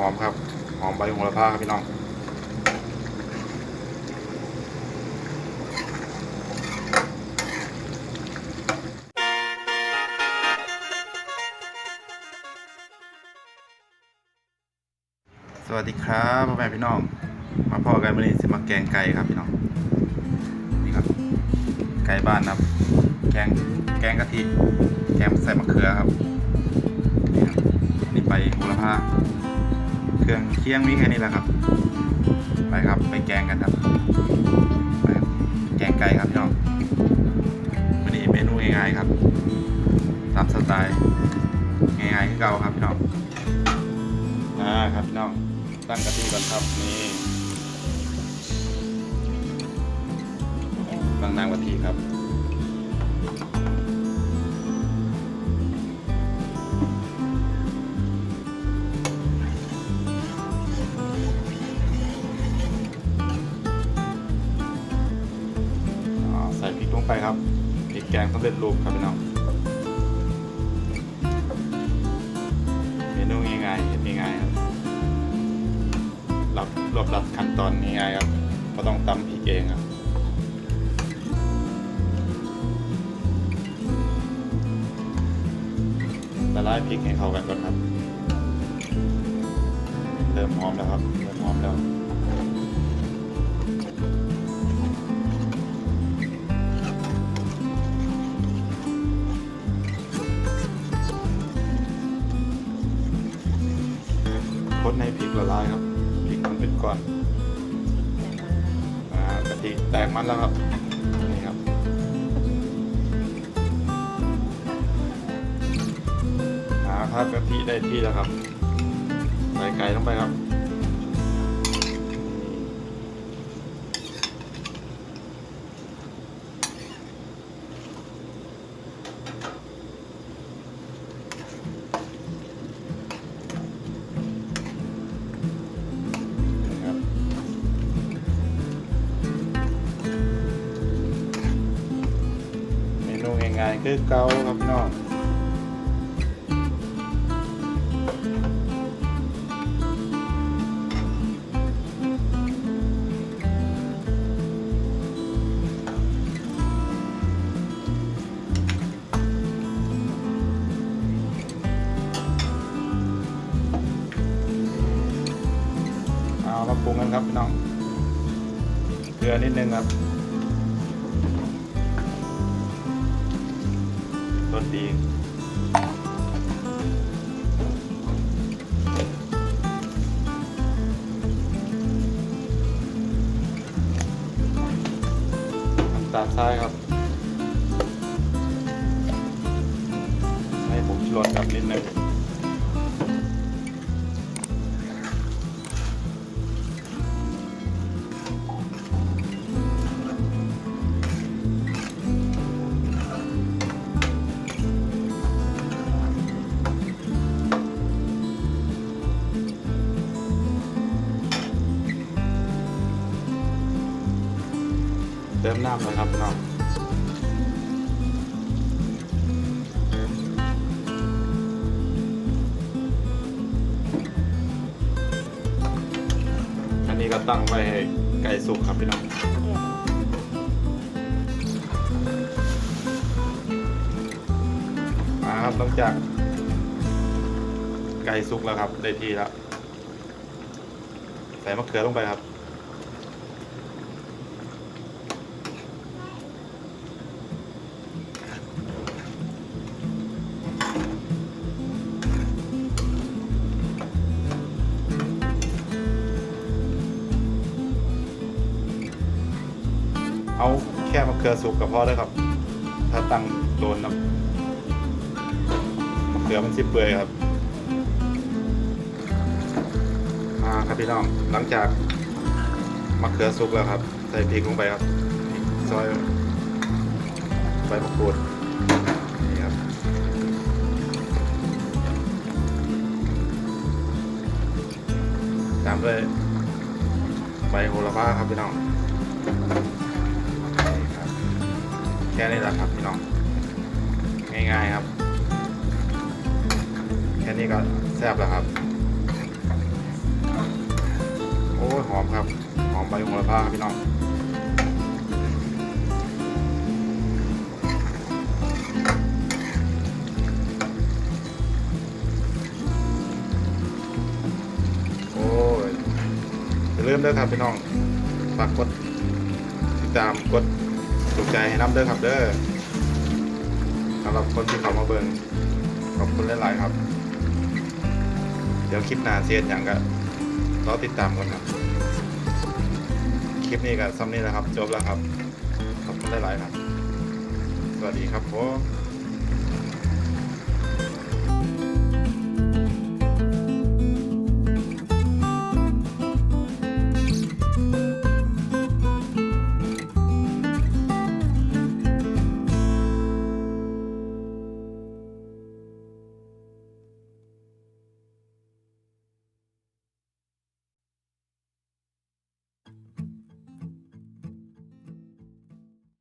หอมครับ หอมใบโหระพาครับพี่น้องสวัสดีครับพ่อแม่พี่น้อง มาพ่อกันวันนี้สิมาแกงไก่ครับพี่น้องนี่ครับ ไก่บ้านครับ แกงแกงกะทิแกงใส่มะเขือครับนี่ครับนี่ไปโหระพา รื่อง เคียงมีแค่นี้แหละครับ ไปครับ ไปแกงกันครับ ไปแกงไก่ครับพี่น้องวันนี้เมนูง่ายๆครับ ตามสไตล์ง่ายๆที่เก่าครับพี่น้องอ่าครับพี่น้องตั้งกะทิก่อนครับนี่ตั้งน้ำกะทิครับ งสำเร็จรูปครับพี่น้องเมนูง่ายๆเห็นง่ายๆครับรับรวบรัดขั้นตอนง่ายครับไม่ต้องตำพริกเองครับละลายพริกให้เข้ากันก่อนครับ เริ่มหอมแล้วครับ เริ่มหอมแล้ว คนในพริกละลายครับพริกมันเป็นก้อนอ่ากะทิแตกมันแล้วครับนี่ครับอ่าครับกะทิได้ที่แล้วครับใส่ไก่ลงไปครับ งายๆคือเกาครับพี่น้องเอามาปรุงกันครับพี่น้องเกลือนิดนึงครับ รสดีตาลทรายครับ ให้ผมชลนกับนิดนึง ติมน้ำเลยครับพี่น้องอันนี้ก็ตั้งไว้ให้ไก่สุกครับพี่น้องมาครับหลังจากไก่สุกแล้วครับได้ที่แล้วใส่มะเขือลงไปครับ เอาแค่มะเขือสุกก็พอแล้วครับ ถ้าตั้งโดนน้ำมะเขือมันสิเปื่อยครับอ่าครับพี่น้องหลังจากมะเขือสุกแล้วครับ ใส่พริกลงไปครับซอยใบมะกรูดนี่ครับตามด้วยใบโหระพาครับพี่น้อง ค่นี้แหละครับพี่น้อง ง่ายๆครับ แค่นี้ก็แซ่บแล้วครับ โอ้หอมครับ หอมใบโหระพาครับพี่น้องโอ้ยอย่าลืมเด้ครับพี่น้อง ฝากกดติดตามกด ถูกใจให้น้ำเด้อครับเด้อสำหรับคนที่เข้ามาเบิ่งขอบคุณหลายๆครับ เดี๋ยวคลิปหน้าเสียดอย่างก็รอติดตามกันครับ คลิปนี้ก็ซ้ำนี้แหละครับ จบแล้วครับ ขอบคุณหลายๆครับ สวัสดีครับผม